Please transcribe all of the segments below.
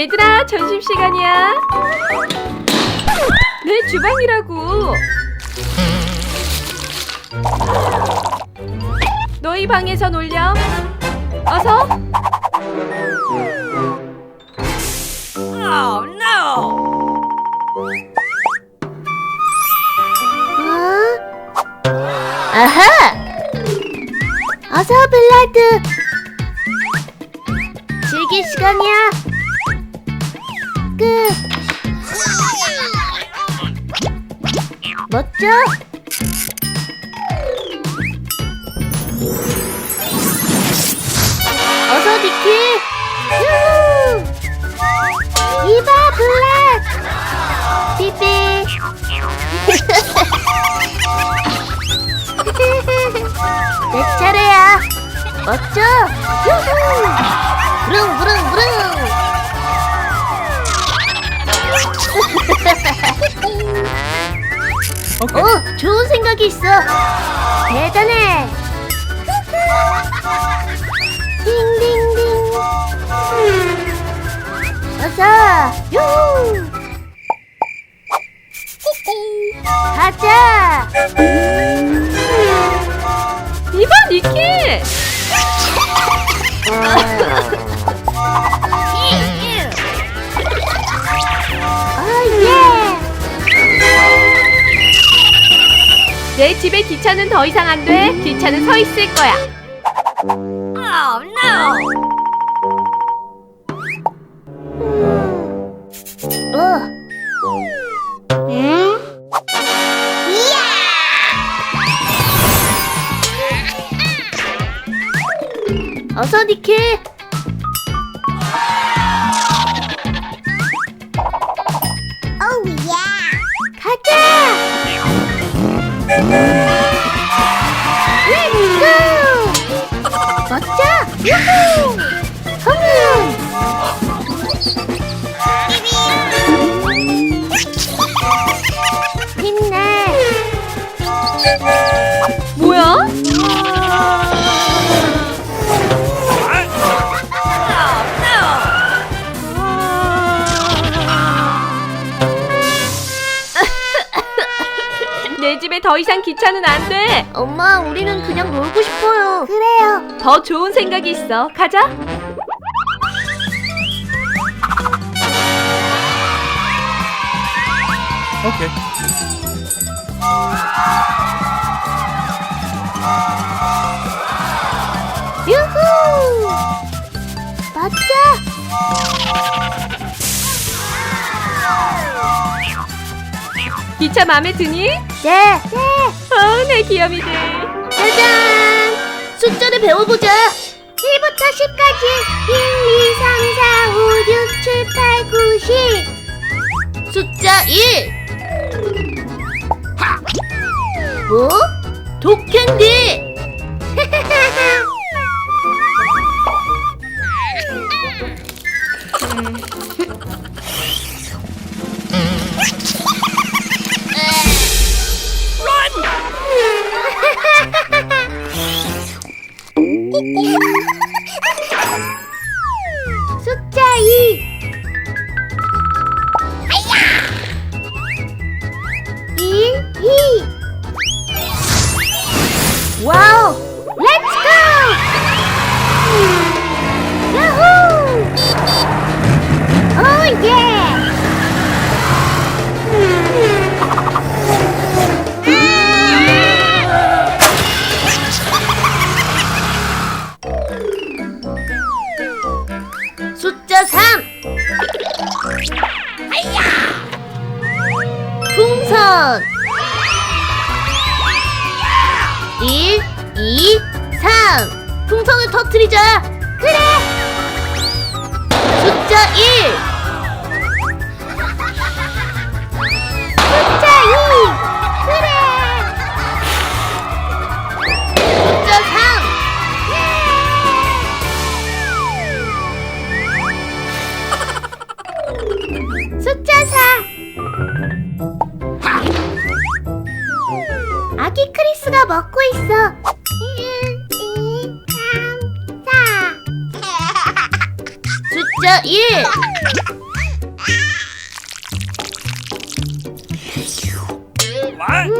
얘들아, 점심 시간이야. 내 주방이라고. 너희 방에서 놀렴. 어서. Oh no! 어? 아하! 어서 블라드! 즐길 시간이야! 끝! 멋져? 어서 니키! 유후! 이봐 블랙! 삐삐! 내 차례야. 멋져. 유후. 부릉 부릉 부릉. 오, 좋은 생각이 있어. 대단해. 딩딩딩. 어서. 유후. 가자. 이봐, 니키! 내 집에 기차는 더 이상 안 돼. 기차는 서 있을 거야. Oh no! 어. 응? 어서 니키. 멋져. 유후. 홈런. 이상 기차는 안 돼. 엄마, 우리는 그냥 놀고 싶어요. 그래요. 더 좋은 생각이 있어. 가자. Okay. 유후! 맞자! 기차 마음에 드니? 네, 네. 어, 내 귀염이들. 짜잔! 숫자를 배워보자. 1부터 10까지. 1, 2, 3, 4, 5, 6, 7, 8, 9, 10. 숫자 1. 뭐? 독캔디! 诶呦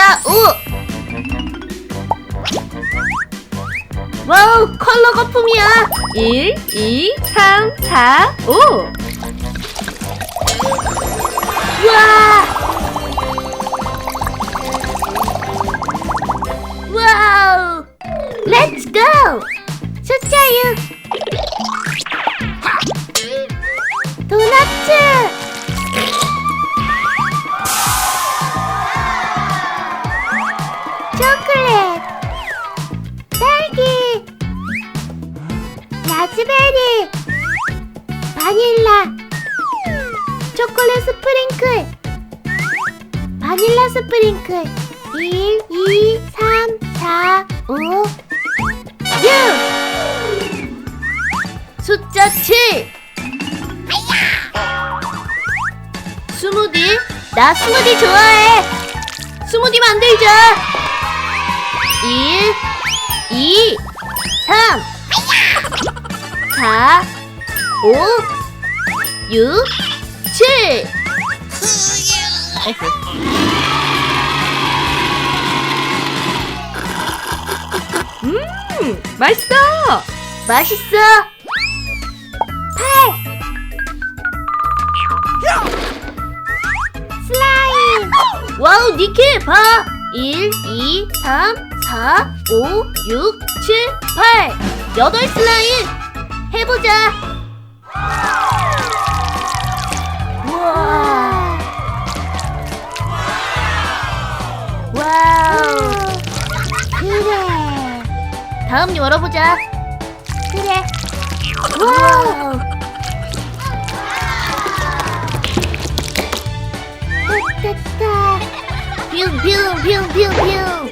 숫자 5 와우 컬러 거품이야. 1, 2, 3, 4, 5. 우와! 와우! 렛츠 고 숫자 6 초콜릿 딸기 라즈베리 바닐라 초콜릿 스프링클. 바닐라 스프링클. 1, 2, 3, 4, 5, 6 숫자 7 스무디? 나 스무디 좋아해. 스무디 만들자 1, 2, 3 4, 5, 6, 7 음, 맛있어. 맛있어. 8 슬라임. 와우 니키 봐 1, 2, 3, 4, 5, 6, 7, 8 8 슬라임. 해보자. 우와. 와우. 그래. 다음 열어보자. 그래. 와우. 따따따 you pew pew pew pew.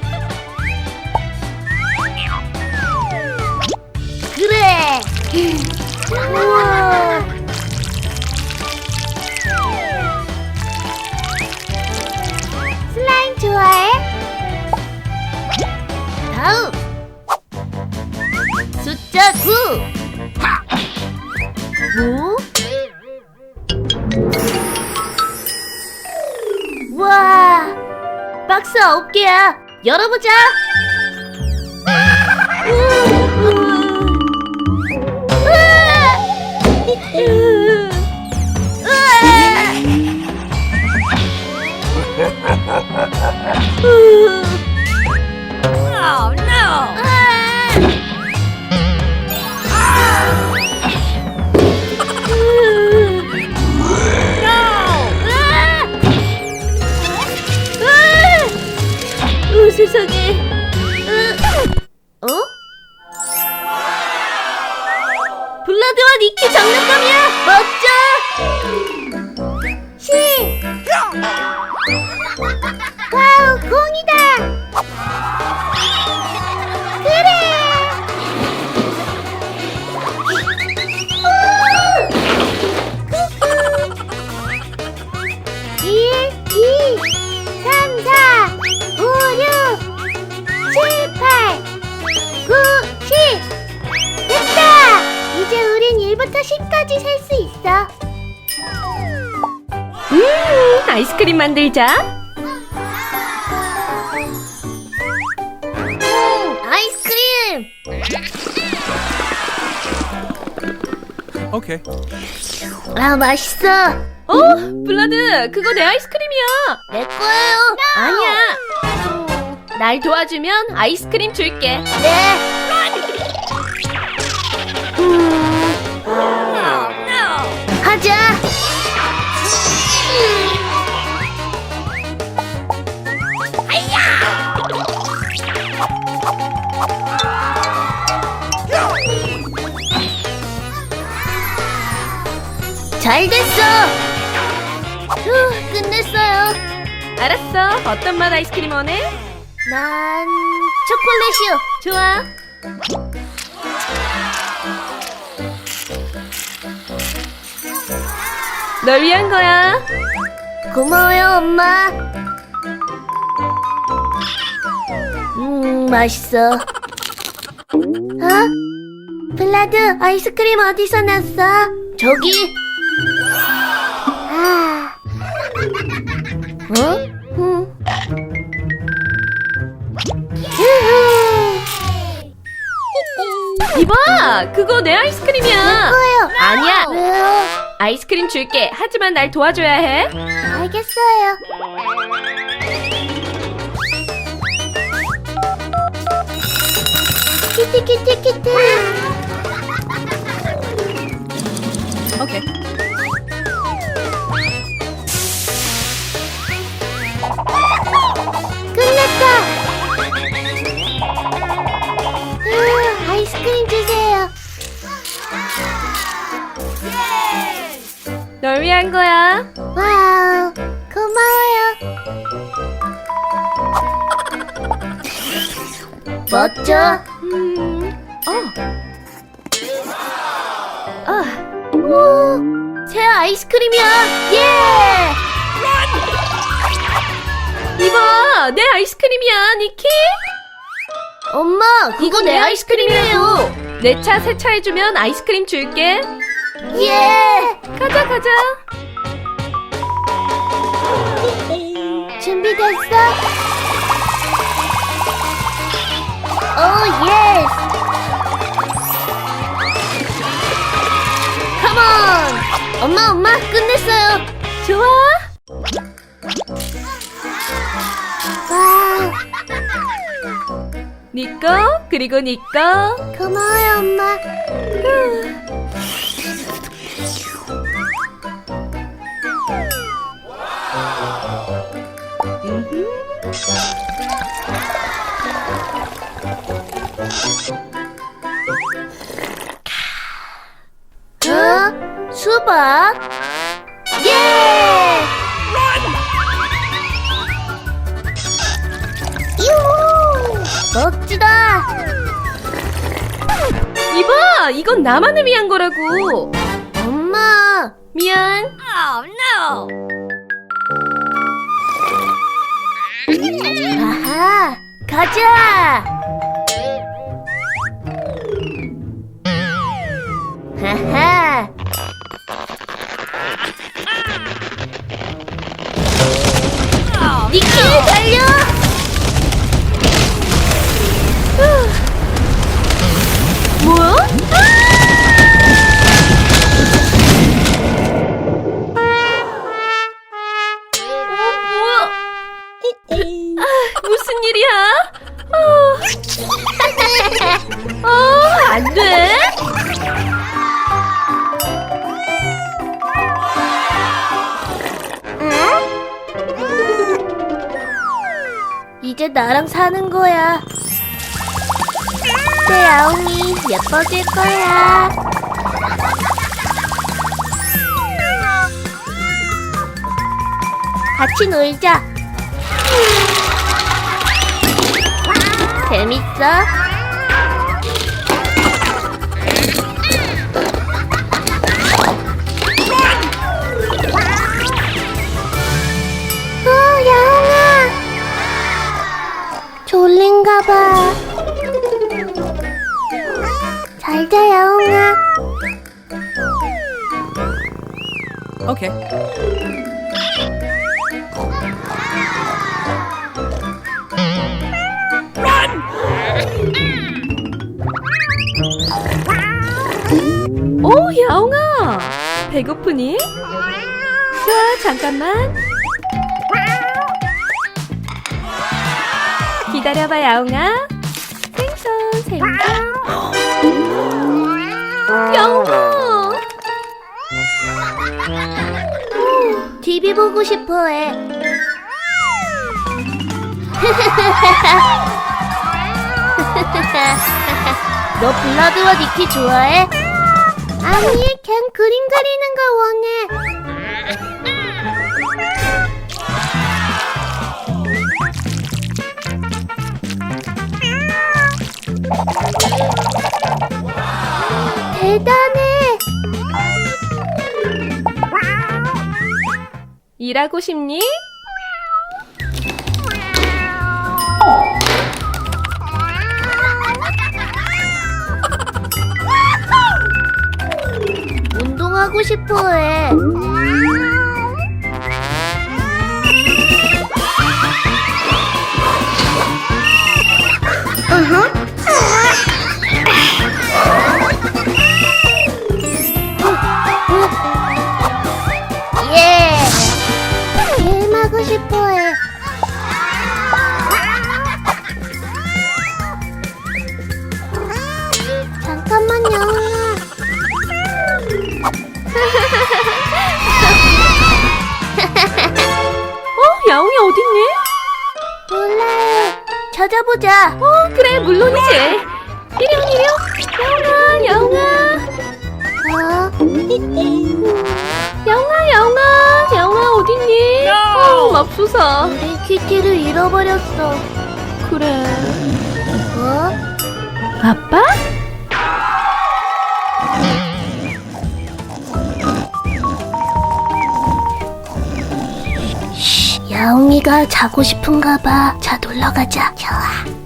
열어보자. Oh 세상에. 어? 블라드와 니키 장난감이야. 멋 아이스크림 만들자. 음, 아이스크림! Okay. 아, 맛있어. 어, 블라드, 그거 내 아이스크림이야. 내 거예요. 아니야. 날 도와주면 아이스크림 줄게. 네. 음, 잘 됐어. 휴, 끝냈어요. 알았어. 어떤 맛 아이스크림 원해? 난 초콜릿이요. 좋아. 널 위한 거야. 고마워요, 엄마. 맛있어. 어? 블라드, 아이스크림 어디서 났어? 저기. 어? 응. 유후. 이봐, 그거 내 아이스크림이야. 뭐예요? 아니야. 왜요? 아이스크림 줄게. 하지만 날 도와줘야 해. 알겠어요. 키티 키티 키티. 한 거야. 와우, 고마워요. 멋져. 음, 어. 아, 오, 새 아이스크림이야. 예! 이봐, 내 아이스크림이야, 니키. 엄마, 그거 내 아이스크림이에요. 내 차 세차해주면 아이스크림 줄게. 예! 가자, 가자. 준비됐어? 오, 예스! 컴온! 엄마, 엄마, 끝냈어요. 좋아. 와우, 니 거, 그리고 니 거. 고마워요, 엄마. 어? 수박? 예! 유! 멋지다! 이봐, 이건 나만을 위한 거라고. 엄마! 미안. Oh no! 아하! 가자! 하하! 이제 나랑 사는 거야. 내 아웅이 예뻐질 거야. 같이 놀자. 재밌어? 졸린가 봐. 잘 자, 야옹아. 오케이. 오, 야옹아. 배고프니? 자, 잠깐만. 기다려봐, 야옹아. 생선, 생선. 야옹아. TV 보고 싶어 해. 너 블라드와 니키 좋아해? 아니, 걘 그림 그리는 거 원해. 대단해. 일하고 싶니? 운동하고 싶어해. 으흠. 물론이지. 이리온. 야옹아, 야옹아. 어? 야옹아, 야옹아. 야옹아, 어딨니? 어, 맙소사. 우리 키티를 잃어버렸어. 그래. 어? 아빠? 야옹이가 자고 싶은가 봐. 자, 놀러 가자. 좋아.